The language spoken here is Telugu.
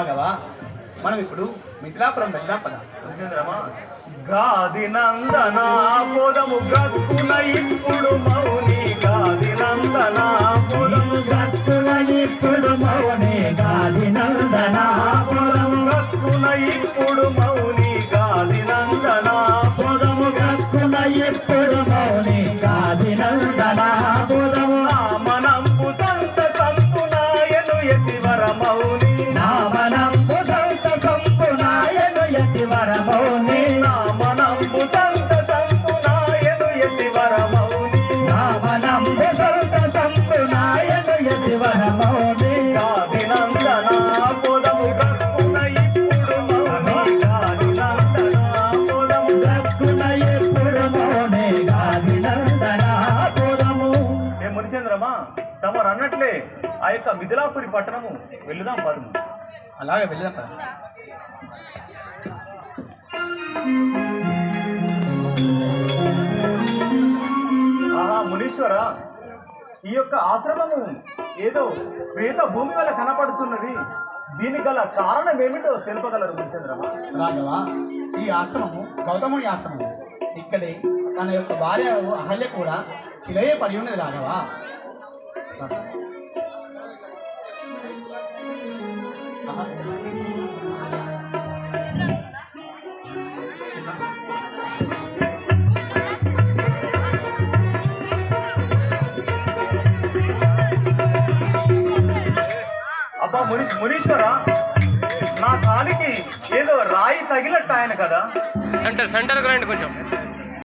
రాఘవా మనం ఇప్పుడు మిథిలాపురం వెళ్దాం పద. గాది నందన పొదము గక్కున ఇప్పుడు మౌని. గాది నందన పొదము గట్టుల ఇప్పుడు మౌని. గాలి నందన పొదము గక్కున ఇప్పుడు మౌని. గాది నందన పొదము గట్టుల ఇప్పుడు మౌని. ఏ మునిచంద్రమా తమరు అన్నట్లే ఆ యొక్క మిథిలాపురి పట్టణము వెళ్దాం పదము. అలాగే వెళ్దాం పద. ఆహా మునీశ్వర ఈ యొక్క ఆశ్రమము ఏదో ప్రేత భూమి వల్ల కనపడుతున్నది దీనికి గల కారణం ఏమిటో తెలుపగలరు మునిచంద్రమా రాఘవ ఈ ఆశ్రమము గౌతముని ఆశ్రమము. ఇక్కడే తన యొక్క భార్య అహల్య కూడా శిలయే పడి ఉన్నది రాఘవ. అబ్బా ముని మునీశ్వర నా కాలికి ఏదో రాయి తగిలట్టు ఆయన కదా. సెంటర్ సెంటర్ రండి కొంచెం.